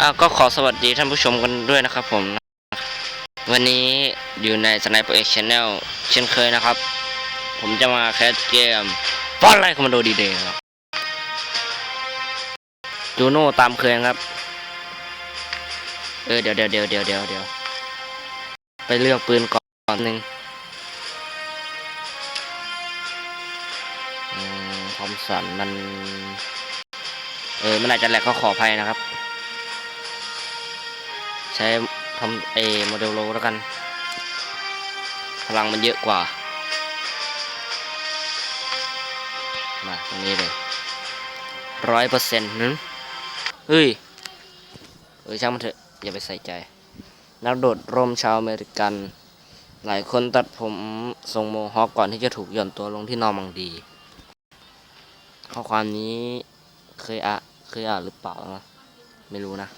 อะก็ขอสวัสดีท่านผู้ชมกันด้วยนะครับผม วันนี้อยู่ในสไนเปอร์เอ็กชแนลเช่นเคยนะครับ ผมจะมาแคสเกมฟอนไลคอมมานโดดีเดย์ครับจูโน่ตามเคยครับ เออเดี๋ยวเดี๋ยวเดี๋ยวเดี๋ยวเดี๋ยวเดี๋ยวไปเลือกปืนก่อนหนึ่งอืมทอมสันมัน เออมันอาจจะแหลกก็ขออภัยนะครับ ใช้ทำเอโมเดลโลแล้วกัน พลังมันเยอะกว่า มาตรงนี้เลยร้อยเปอร์เซ็นต์นึเฮ้ยเออช่างมันเถอะ อย่าไปใส่ใจ นักโดดร่มชาวอเมริกัน หลายคนตัดผมทรงโมฮอคก่อนที่จะถูกหย่อนตัวลงที่นอร์มังดี ข้อความนี้เคยอะเคยอ่านหรือเปล่านะ ไม่รู้นะ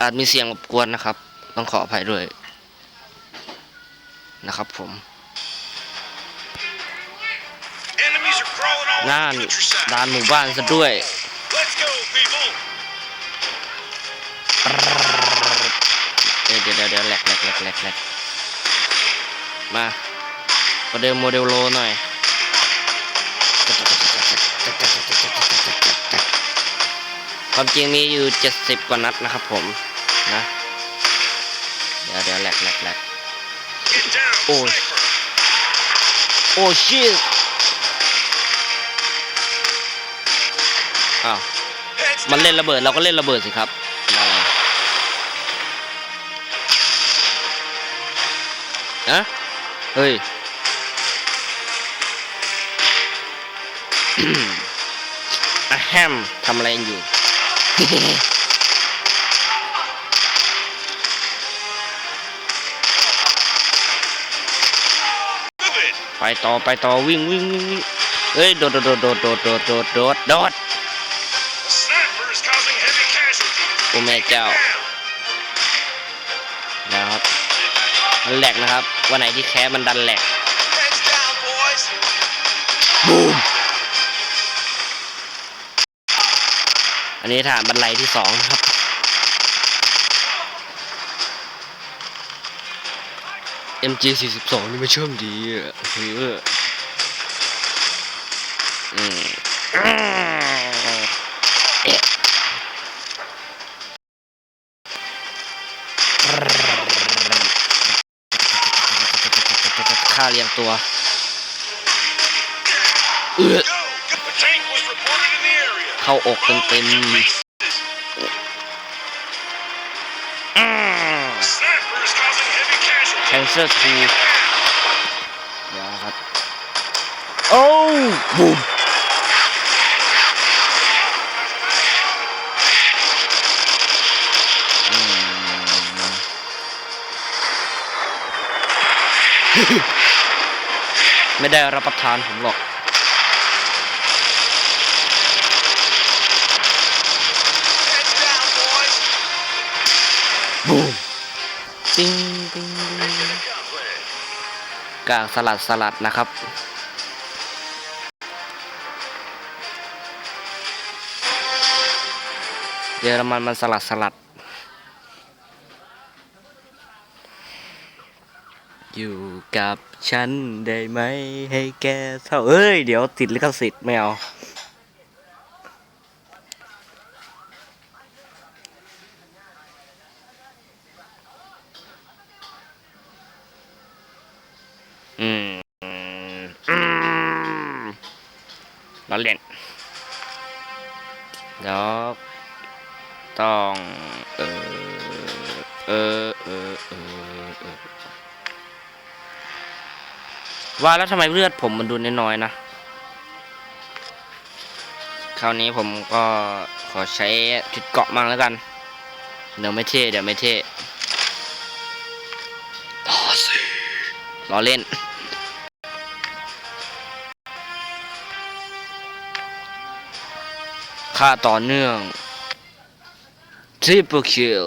อาจมีเสียงรบกวนนะครับ ต้องขออภัยด้วยนะครับผม Enemies are crawling all น่า over the countryside. ด้านหมู่บ้านซะด้วย Let's go, people. เดี๋ยวเดี๋ยวเดี๋ยวแหลกแหลกแหลกแหลกแหลกมาประเดิมโมเดลโลหน่อย ความจริงมีอยู่70กว่านัดนะครับผมนะ เดี๋ยวเดี๋ยวแหลกแหลกแหลก Get down, Oh. sniper. โอ้ชิตอ้าว Heads มัน down. เล่นระเบิดเราก็เล่นระเบิดสิครับรออะไรอะเฮ้ยอะแฮมทำอะไรอยู่ Move it. ไปต่อไปต่อวิ่งวิ่งวิ่งวิ่งเฮ้ยโดดโดดโดดโดดโดดโดดโดดโดดโอ้แม่เจ้านะครับมันแหลกนะครับ วันไหนที่แคสมันดันแหลก อันนี้ฐานบันไลที่สองนะครับ MG 42นี่ไม่เชื่อมดีอะเฮ้ยอืมเอ๊ะค่าเรียงตัวเอื้อ เข้าอกเต็มเต็ม Move your faces. อืม Sniper is causing heavy casualties. แคนเซอร์ทู Down. เดี๋ยวนะครับ โอ้บูมอืมไม่ได้รับประทานผมหรอก ติ้งติ้งกากสลัดสลัดนะครับเยอรมันมันสลัดสลัด อยู่กับฉันได้ไหมให้แกเท่าเอ้ย เดี๋ยวติดลิขสิทธิ์ไม่เอา เราเล่นเดี๋ยวต้องเออเออเออเออว่าแล้วทำไมเลือดผมมันดูน้อยๆนะ คราวนี้ผมก็ขอใช้จุดเกาะมั่งแล้วกัน เดี๋ยวไม่เท่เดี๋ยวไม่เท่ต่อสิล้อเล่น ค่าต่อเนื่อง Triple kill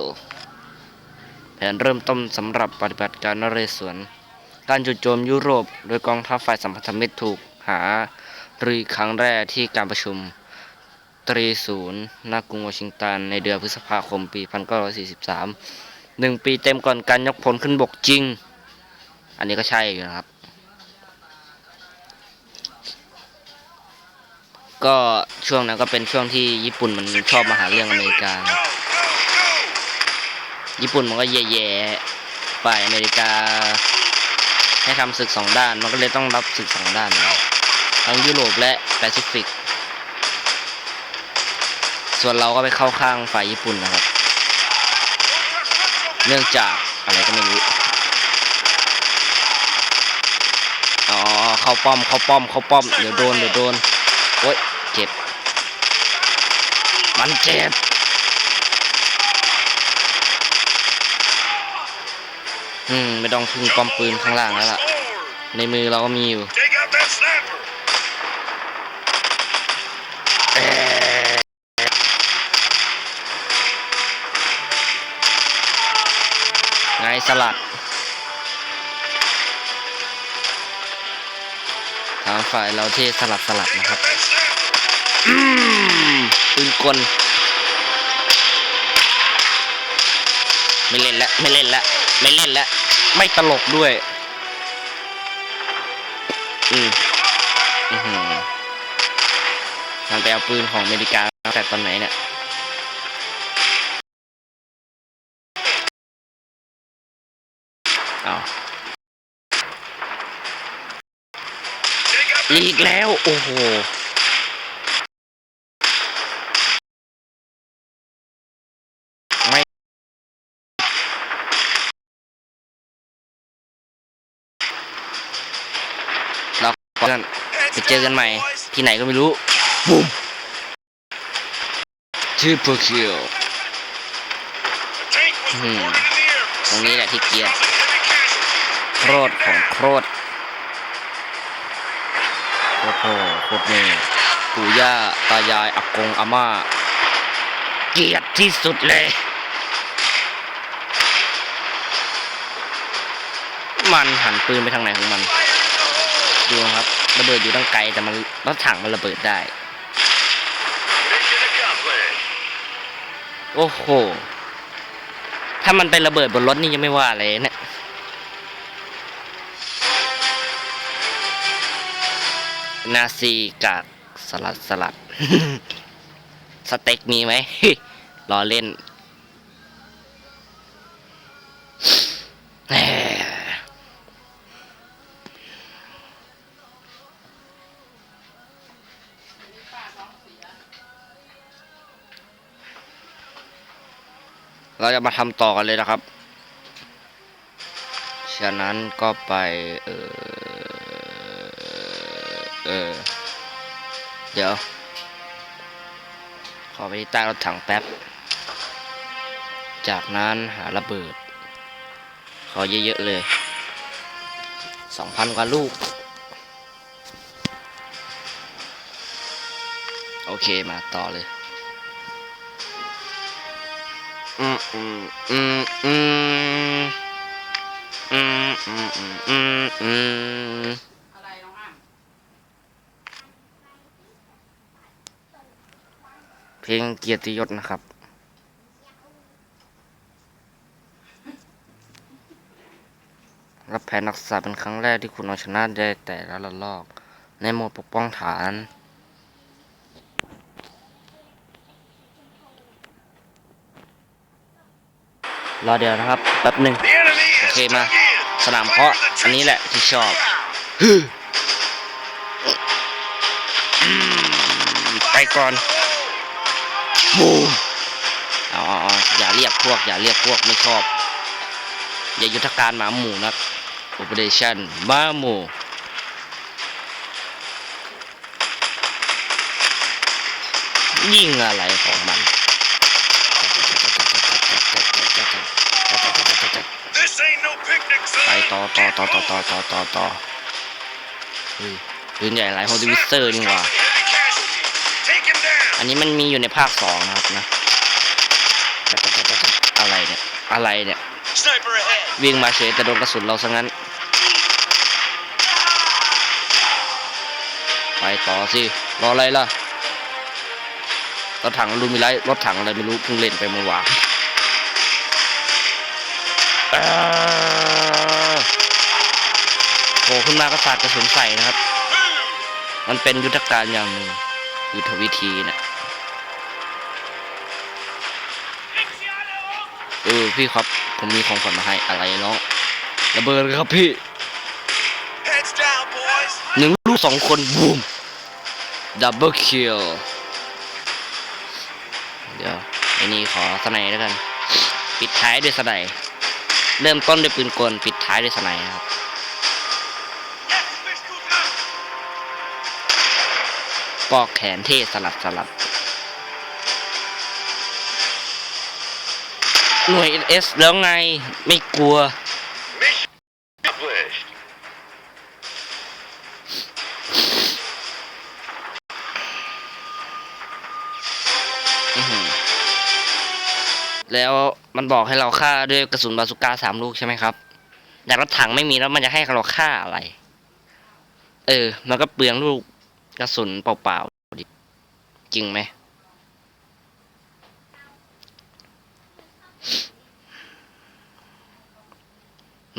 แผนเริ่มต้นสำหรับปฏิบัติการนเรศวร การจุดโจมยุโรป โดยกองทัพฝ่ายสัมพันธมิตรถูกหารือครั้งแรกที่การประชุมตรีศูนย์ณกรุงวอชิงตัน ในเดือนพฤษภาคมปี 1943 หนึ่งปีเต็มก่อนการยกพลขึ้นบกจริง อันนี้ก็ใช่อยู่นะครับ ก็ช่วงนั้นก็เป็นช่วงที่ญี่ปุ่นมันชอบมาหาเรื่องอเมริกา ญี่ปุ่นมันก็แย่ๆฝ่ายอเมริกา ให้ทำศึกสองด้าน มันก็เลยต้องรับศึกสองด้านเลยทั้งยุโรปและแปซิฟิก ส่วนเราก็ไปเข้าข้างฝ่ายญี่ปุ่นนะครับ เนื่องจากอะไรก็ไม่รู้ อ๋อ เข้าป้อม เข้าป้อม เข้าป้อม เดี๋ยวโดน เดี๋ยวโดน โอ๊ยเจ็บ มันเจ็บ อืม ไม่ต้องพึ่งป้อมปืนข้างล่างแล้วล่ะ Forward. ในมือเราก็มีอยู่ Take out that sniper. ไงสลัดทางฝ่ายเราที่สลัดสลัดนะครับ ปืนกล ไม่เล่นล้วไม่เล่นล้วไม่เล่นล้วไม่ตลกด้วย อืมอือหือมันไปเอาปืนของอเมริกาตั้งแต่ตอนไหนเนี่ยเอาอีกแล้ว โอ้โห ไม่เราเพื่อน Heads ไป เจอกัน down, ใหม่ boys. ที่ไหนก็ไม่รู้บุ้มชื่อเพอร์คิว A tank was Hmm. reported in the air. ตรงนี้แหละที่เกลียด Causing heavy casualties. โคตรของโคตรโอ้โหโคตรนี่ปู่ย่าตายายอากงอาม่า เกลียดที่สุดเลยมันหันปืนไปทางไหนของมัน ดูครับระเบิดอยู่ตั้งไกลแต่มันรถถังมันระเบิดได้ โอ้โห ถ้ามันเป็นระเบิดบนรถนี่ยังไม่ว่าเลยเนี่ยนาซีกากสลัดสลัด สเต็กมีไหมรอเล่น เราจะมาทำต่อกันเลยนะครับ ฉะนั้นก็ไป เออเออเดี๋ยว ขอไปที่ใต้รถถังแป๊บ จากนั้นหาระเบิด ขอเยอะๆเลยสองพันกว่าลูก โอเคมาต่อเลย เพลงเกียรติยศนะครับ รับแผนรักษาเป็นครั้งแรกที่คุณเอาชนะได้แต่ละระลอก ในหมวดปกป้องฐาน รอเดี๋ยวนะครับแป๊บหนึ่ง The enemy has Okay, ma. dug in. สนามเพาะอันนี้แหละที่ชอบไปก่อนบูมเอาออย่าเรียกพวก อย่าเรียกพวกไม่ชอบ อย่ายุทธการหมาหมูนะ Operation หมาหมูยิงอะไรของมัน ไป zone. ต่อต่อต่อต่อต่อต่อต่อต่อเฮ้ยปืนใหญ่หลายโฮดิวิสเซอร์นี่หว่า Causing heavy casualties. Take him down. อันนี้มันมีอยู่ในภาคสองนะครับนะ อะไรเนี่ย อะไรเนี่ย Sniper ahead. วิ่งมาเฉยแต่โดนกระสุนเราซะงั้น ไปต่อสิ รออะไรล่ะรถถังลูมิไลท์รถถังอะไรไม่รู้เพิ่งเล่นไปเมื่อวานเอ้อ โผล่ขึ้นมาก็สาดกระสุนใส่นะครับ มันเป็นยุทธการอย่างหนึ่งยุทธวิธีนะเออพี่ครับ ผมมีของขวัญมาให้อะไรเนาะระเบิดเลยครับพี่ down, หนึ่งลูกสองคนบูมดับเบิลคิลเดี๋ยวไอ้นี่ขอสไนด์แล้วกัน ปิดท้ายด้วยสไนด์ เริ่มต้นด้วยปืนกลปิดท้ายด้วยสไนครับปอกแขนเท่สลัดสลัดหน่วยเอสแล้วไงไม่กลัว แล้ว มันบอกให้เราฆ่าด้วยกระสุนบาสุก้าสามลูกใช่ไหมครับ แต่รถถังไม่มีแล้วมันจะให้เราฆ่าอะไร เออ มันก็เปลืองลูกกระสุนเปล่าๆจริงไหม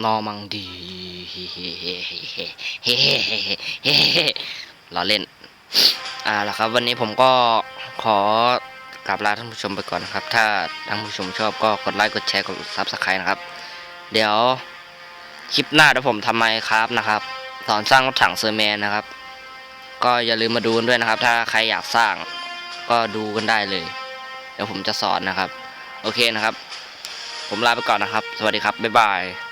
นอมังดีล้อเล่น อ่าล่ะครับ วันนี้ผมก็ขอ กราบลาท่านผู้ชมไปก่อนนะครับ ถ้าท่านผู้ชมชอบก็กดไลค์กดแชร์กดซับสไครต์นะครับ เดี๋ยวคลิปหน้าเดี๋ยวผมทำไมครับนะครับสอนสร้างรถถังเซอร์แมนนะครับ ก็อย่าลืมมาดูกันด้วยนะครับ ถ้าใครอยากสร้างก็ดูกันได้เลย เดี๋ยวผมจะสอนนะครับ โอเคนะครับ ผมลาไปก่อนนะครับ สวัสดีครับบ๊ายบาย